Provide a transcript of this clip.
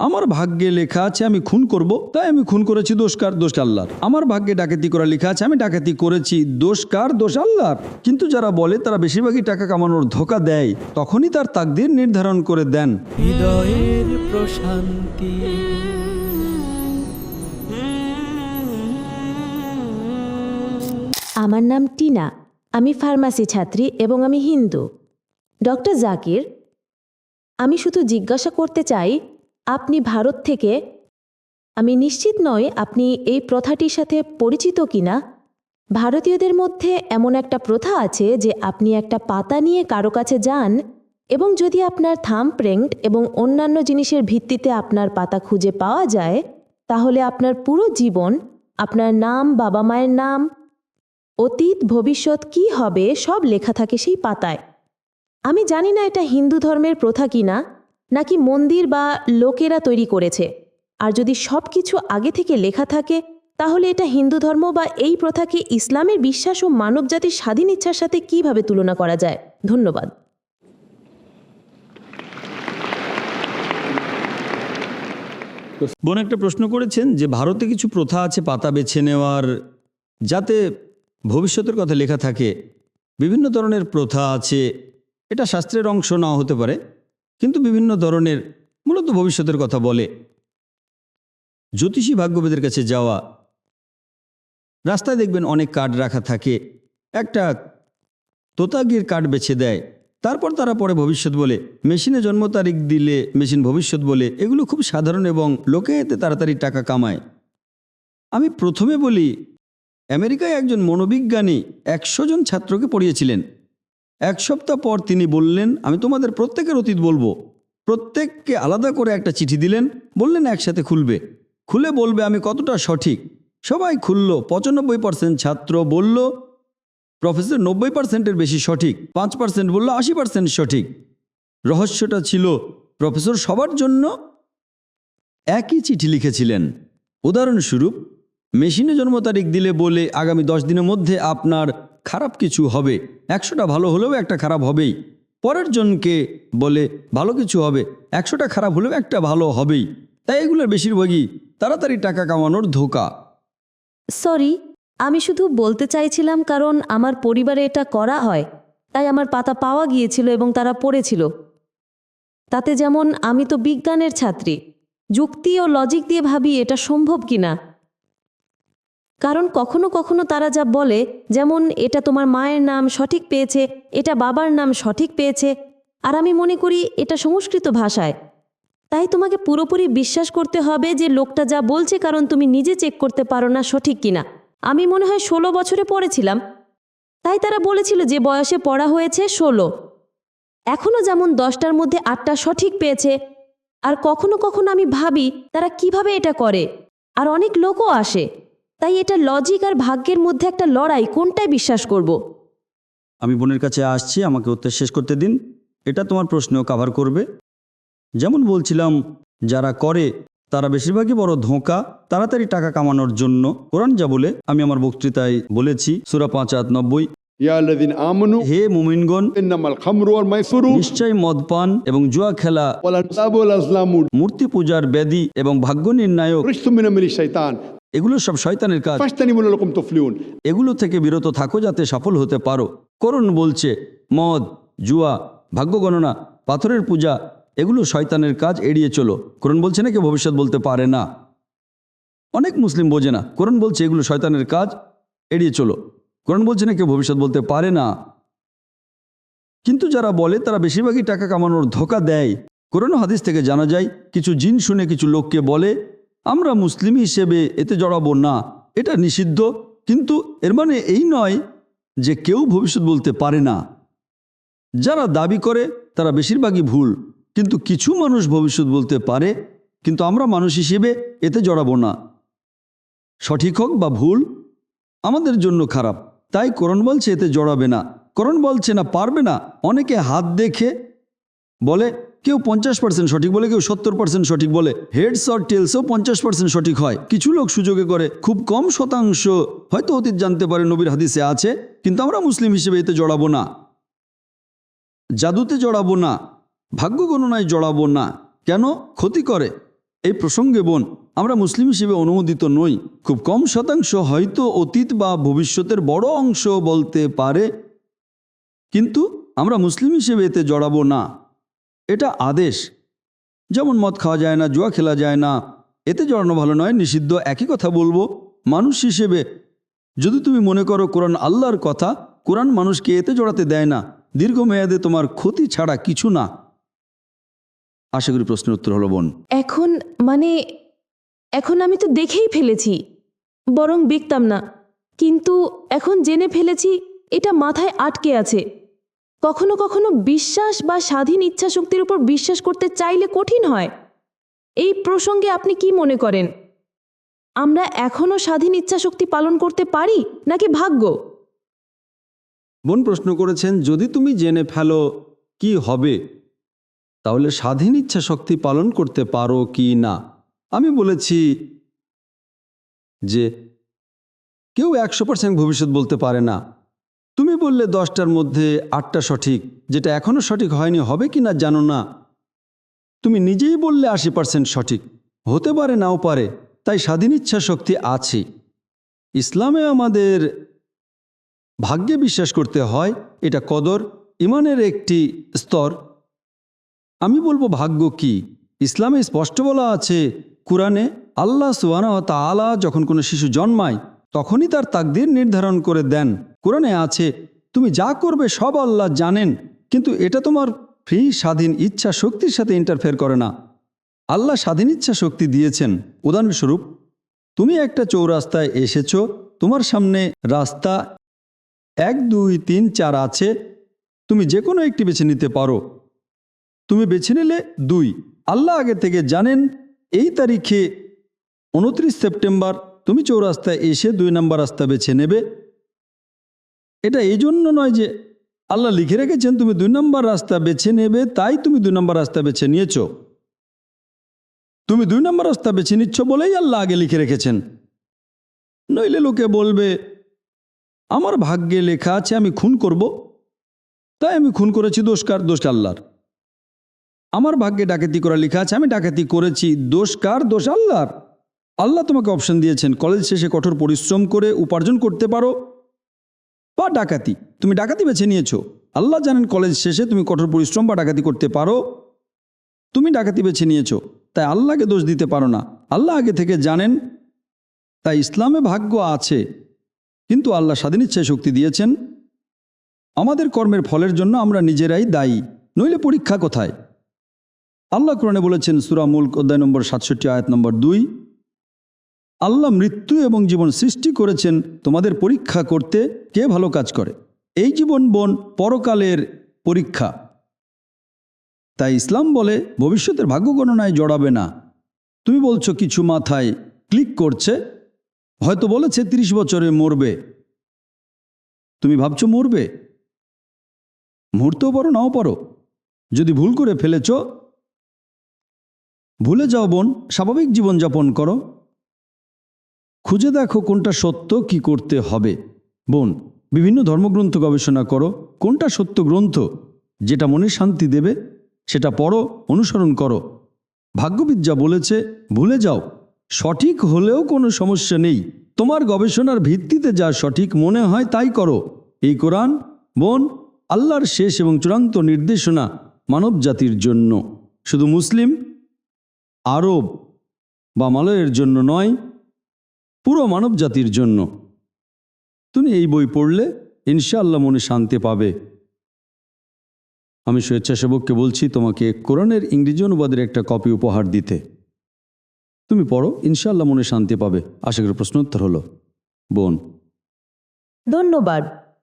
আমার ভাগ্যে লেখা আছে আমি খুন করব। তাই আমি খুন করেছি দোষকার দোষ আল্লাহর। আমার ভাগ্যে ডাকাতি করা লেখা আছে আমি ডাকাতি করেছি দোষকার দোষ আল্লাহর। কিন্তু যারা বলে তারা বেশিরভাগই টাকা কামানোর ধোকা দেয়। তখনই তার তাকদির নির্ধারণ করে দেন। হৃদয়ের প্রশান্তি। আমার নাম টিনা। আমি ফার্মাসি ছাত্রী এবং আমি হিন্দু। ডক্টর জাকির আমি শুধু জিজ্ঞাসা করতে চাই আপনি ভারত থেকে, আমি নিশ্চিত নই আপনি এই প্রথাটির সাথে পরিচিত কিনা। ভারতীয়দের মধ্যে এমন একটা প্রথা আছে যে আপনি একটা পাতা নিয়ে কারও কাছে যান এবং যদি আপনার থাম প্রিন্ট এবং অন্যান্য জিনিসের ভিত্তিতে আপনার পাতা খুঁজে পাওয়া যায়, তাহলে আপনার পুরো জীবন, আপনার নাম, বাবা মায়ের নাম, অতীত, ভবিষ্যৎ কি হবে সব লেখা থাকে সেই পাতায়। আমি জানি না এটা হিন্দু ধর্মের প্রথা কিনা নাকি মন্দির বা লোকেরা তৈরি করেছে? আর যদি সব কিছু আগে থেকে লেখা থাকে, তাহলে এটা হিন্দু ধর্ম বা এই প্রথাকে ইসলামের বিশ্বাস ও মানবজাতির স্বাধীন ইচ্ছার সাথে কীভাবে তুলনা করা যায়? ধন্যবাদ। বোন একটা প্রশ্ন করেছেন যে, ভারতে কিছু প্রথা আছে পাতা বেছে নেওয়ার, যাতে ভবিষ্যতের কথা লেখা থাকে। বিভিন্ন ধরনের প্রথা আছে, এটা শাস্ত্রের অংশ নাও হতে পারে। কিন্তু বিভিন্ন ধরনের মূলত ভবিষ্যতের কথা বলে। জ্যোতিষী ভাগ্যবেদের কাছে যাওয়া। রাস্তায় দেখবেন অনেক কার্ড রাখা থাকে। একটা তোতাগির কার্ড বেছে দেয়। তারপর তারা পরে ভবিষ্যৎ বলে। মেশিনে জন্ম তারিখ দিলে মেশিন ভবিষ্যৎ বলে। এগুলো খুব সাধারণ এবং লোকে এতে তাড়াতাড়ি টাকা কামায়। আমি প্রথমে বলি, আমেরিকায় একজন মনোবিজ্ঞানী একশো জন ছাত্রকে পড়িয়েছিলেন। এক সপ্তাহ পর তিনি বললেন, আমি তোমাদের প্রত্যেকের অতীত বলব। প্রত্যেককে আলাদা করে একটা চিঠি দিলেন, বললেন, একসাথে খুলবে। খুলে বলবে, আমি কতটা সঠিক? সবাই খুলল, পঁচানব্বই পার্সেন্ট ছাত্র বলল, প্রফেসর নব্বই পার্সেন্টের বেশি সঠিক। পাঁচ পার্সেন্ট বলল, আশি পার্সেন্ট সঠিক। রহস্যটা ছিল, প্রফেসর সবার জন্য একই চিঠি লিখেছিলেন। উদাহরণস্বরূপ, মেশিনে জন্ম তারিখ দিলে বলে আগামী দশ দিনের মধ্যে আপনার খারাপ কিছু হবে। একশোটা ভালো হলেও একটা খারাপ হবেই। পরের জনকে বলে, ভালো কিছু হবে, একশোটা খারাপ হলেও একটা ভালো হবেই। তাই এগুলোর বেশিরভাগই তাড়াতাড়ি টাকা কামানোর ধোকা। সরি, আমি শুধু বলতে চাইছিলাম কারণ আমার পরিবারে এটা করা হয়। তাই আমার পাতা পাওয়া গিয়েছিল এবং তারা পড়েছিল। তাতে যেমন আমি তো বিজ্ঞানের ছাত্রী, যুক্তি ও লজিক দিয়ে ভাবি এটা সম্ভব কিনা। কারণ কখনো কখনো তারা যা বলে, যেমন, এটা তোমার মায়ের নাম সঠিক পেয়েছে, এটা বাবার নাম সঠিক পেয়েছে। আর আমি মনে করি, এটা সংস্কৃত ভাষায়। তাই তোমাকে পুরোপুরি বিশ্বাস করতে হবে যে লোকটা যা বলছে কারণ তুমি নিজে চেক করতে পারো না সঠিক কিনা। আমি মনে হয় ষোলো বছরে পড়েছিলাম। তাই তারা বলেছিল যে বয়সে পড়া হয়েছে ষোলো। এখনও যেমন দশটার মধ্যে আটটা সঠিক পেয়েছে। আর কখনো কখনো আমি ভাবি, তারা কীভাবে এটা করে? আর অনেক লোকও আসে। তাই এটা লজিক আর ভাগ্যের মধ্যে একটা লড়াই কোনটায় বিশ্বাস করব? আমি বোনের কাছে আসছি আমাকে উত্তর শেষ করতে দিন। এটা তোমার প্রশ্নেও কাভার করবে। যেমন বলছিলাম যারা করে তারা বেশিরভাগই বড় ধোঁকা তাড়াতাড়ি টাকা কামানোর জন্য। কোরআন যা বলে আমি আমার বক্তৃতায় বলেছি সুরা পাঁচ আট নব্বই। হে এবং জুয়া খেলা মূর্তি পূজার ব্যাধি এবং ভাগ্য নির্ণায়ক। এগুলো সব শয়তানের কাজ। এগুলো থেকে বিরত থাকো যাতে সফল হতে পারো। করণ বলছে মদ জুয়া ভাগ্য গণনা পাথরের পূজা এগুলো শয়তানের কাজ এড়িয়ে চলো। করণ বলছে না কেউ ভবিষ্যৎ বলতে পারে না? অনেক মুসলিম বোঝে না। করণ বলছে এগুলো শয়তানের কাজ এড়িয়ে চলো। করুন বলছে না কেউ ভবিষ্যৎ বলতে পারে না? কিন্তু যারা বলে তারা বেশিরভাগই টাকা কামানোর ধোকা দেয়। করোনা হাদিস থেকে জানা যায় কিছু জিন শুনে কিছু লোককে বলে আমরা মুসলিম হিসেবে এতে জড়াবো না, এটা নিষিদ্ধ। কিন্তু এর মানে এই নয় যে কেউ ভবিষ্যৎ বলতে পারে না। যারা দাবি করে, তারা বেশিরভাগই ভুল। কিন্তু কিছু মানুষ ভবিষ্যৎ বলতে পারে, কিন্তু আমরা মানুষ হিসেবে এতে জড়াবো না। সঠিক হোক বা ভুল, আমাদের জন্য খারাপ। তাই করণ বলছে এতে জড়াবে না। করণ বলছে না, পারবে না। অনেকে হাত দেখে বলে, কেউ পঞ্চাশ পার্সেন্ট সঠিক বলে, কেউ সত্তর পার্সেন্ট সঠিক বলে। হেডস অর টেলসও পঞ্চাশ পার্সেন্ট সঠিক হয়। কিছু লোক সুযোগে করে, খুব কম শতাংশ হয়তো অতীত জানতে পারে, নবীর হাদিসে আছে, কিন্তু আমরা মুসলিম হিসেবে এতে জড়াবো না। জাদুতে জড়াবো না, ভাগ্য গণনায় জড়াবো না। কেন? ক্ষতি করে। এই প্রসঙ্গে বোন, আমরা মুসলিম হিসেবে অনুমোদিত নই। খুব কম শতাংশ হয়তো অতীত বা ভবিষ্যতের বড় অংশ বলতে পারে, কিন্তু আমরা মুসলিম হিসেবে এতে জড়াবো না। এটা আদেশ। যেমন মদ খাওয়া যায় না, জুয়া খেলা যায় না, এতে জড়ানো ভালো নয়, নিষিদ্ধ একই কথা বলব। মানুষ হিসেবে যদি তুমি মনে করো কোরআন আল্লাহর কথা, কোরআন মানুষকে এতে জড়াতে দেয় না, দীর্ঘমেয়াদে তোমার ক্ষতি ছাড়া কিছু না। আশা করি প্রশ্নের উত্তর হলো বোন। এখন মানে এখন আমি তো দেখেই ফেলেছি, বরং বিকতাম না। কিন্তু এখন জেনে ফেলেছি, এটা মাথায় আটকে আছে। কখনো কখনো বিশ্বাস বা স্বাধীন ইচ্ছা শক্তির উপর বিশ্বাস করতে চাইলে কঠিন হয়। এই প্রসঙ্গে আপনি কি মনে করেন? আমরা এখনও স্বাধীন ইচ্ছা শক্তি পালন করতে পারি নাকি ভাগ্য? বোন প্রশ্ন করেছেন, যদি তুমি জেনে ফেলো কি হবে, তাহলে স্বাধীন ইচ্ছা শক্তি পালন করতে পারো কি না? আমি বলেছি যে, কেউ একশো পার্সেন্ট ভবিষ্যৎ বলতে পারে না। বললে দশটার মধ্যে আটটা সঠিক, যেটা এখনও সঠিক হয়নি, হবে কি না জানো না? তুমি নিজেই বললে আশি পার্সেন্ট সঠিক, হতে পারে নাও পারে, তাই স্বাধীন ইচ্ছা শক্তি আছে। ইসলামে আমাদের ভাগ্যে বিশ্বাস করতে হয়, এটা কদর, ইমানের একটি স্তর। আমি বলব ভাগ্য কি? ইসলামে স্পষ্ট বলা আছে, কোরআনে আল্লাহ সুবাহ তালা যখন কোনো শিশু জন্মায় তখনই তার তাকদির নির্ধারণ করে দেন। কোরআনে আছে, তুমি যা করবে সব আল্লাহ জানেন, কিন্তু এটা তোমার ফ্রি স্বাধীন ইচ্ছা শক্তির সাথে ইন্টারফেয়ার করে না। আল্লাহ স্বাধীন ইচ্ছা শক্তি দিয়েছেন। উদাহরণস্বরূপ, তুমি একটা চৌরাস্তায় এসেছ, তোমার সামনে রাস্তা এক, দুই, তিন, চার আছে, তুমি যে কোনো একটি বেছে নিতে পারো। তুমি বেছে নিলে দুই। আল্লাহ আগে থেকে জানেন, এই তারিখে উনত্রিশ সেপ্টেম্বর তুমি চৌরাস্তায় এসে দুই নম্বর রাস্তা বেছে নেবে। এটা এই জন্য নয় যে আল্লাহ লিখে রেখেছেন, তুমি দুই নম্বর রাস্তা বেছে নেবে, তাই তুমি দুই নম্বর রাস্তা বেছে নিয়েছ। তুমি দুই নম্বর রাস্তা বেছে নিচ্ছ বলেই আল্লাহ আগে লিখে রেখেছেন। নইলে লোকে বলবে, আমার ভাগ্যে লেখা আছে, আমি খুন করব। তাই আমি খুন করেছি দোষকার দোষ আল্লাহর। আমার ভাগ্যে ডাকাতি করা লেখা আছে, আমি ডাকাতি করেছি, দোষ কার? দোষ আল্লাহর। আল্লাহ তোমাকে অপশন দিয়েছেন কলেজ শেষে কঠোর পরিশ্রম করে উপার্জন করতে পারো বা ডাকাতি। তুমি ডাকাতি বেছে নিয়েছো। আল্লাহ জানেন কলেজ শেষে তুমি কঠোর পরিশ্রম বা ডাকাতি করতে পারো। তুমি ডাকাতি বেছে নিয়েছো, তাই আল্লাহকে দোষ দিতে পারো না। আল্লাহ আগে থেকে জানেন, তাই ইসলামে ভাগ্য আছে, কিন্তু আল্লাহ স্বাধীন ইচ্ছায় শক্তি দিয়েছেন। আমাদের কর্মের ফলের জন্য আমরা নিজেরাই দায়ী, নইলে পরীক্ষা কোথায়? আল্লাহ কোরআনে বলেছেন, সুরা মুল্ক অধ্যায় নম্বর সাতষট্টি, আয়াত নম্বর দুই আল্লাহ মৃত্যু এবং জীবন সৃষ্টি করেছেন, তোমাদের পরীক্ষা করতে কে ভালো কাজ করে? এই জীবন বন পরকালের পরীক্ষা। তাই ইসলাম বলে, ভবিষ্যতের ভাগ্য গণনায় জড়াবে না। তুমি বলছো কিছু মাথায় ক্লিক করছে, হয়তো বলেছে ৩০ বছরে মরবে। তুমি ভাবছ মরবে? মরতেও পারো, নাও পারো। যদি ভুল করে ফেলেছ, ভুলে যাও বোন, স্বাভাবিক জীবনযাপন করো। খুঁজে দেখো কোনটা সত্য, কি করতে হবে। বোন, বিভিন্ন ধর্মগ্রন্থ গবেষণা করো, কোনটা সত্য গ্রন্থ, যেটা মনে শান্তি দেবে, সেটা পড়ো, অনুসরণ করো। ভাগ্যবিদ যা বলেছে, ভুলে যাও, সঠিক হলেও কোনো সমস্যা নেই। তোমার গবেষণার ভিত্তিতে যা সঠিক মনে হয় তাই করো। এই কোরআন, বোন, আল্লাহর শেষ এবং চূড়ান্ত নির্দেশনা মানব জাতির জন্য। শুধু মুসলিম, আরব বা মালয়ের জন্য নয় পুরো মানব জাতির জন্য। তুমি এই বই পড়লে ইনশাআল্লাহ মনে শান্তি পাবে। আমি স্বেচ্ছাসেবককে বলছি, তোমাকে কোরআনের ইংরেজি অনুবাদের একটা কপি উপহার দিতে। তুমি পড়ো, ইনশাআল্লাহ মনে শান্তি পাবে। আশা করি প্রশ্নোত্তর হলো। বোন। ধন্যবাদ।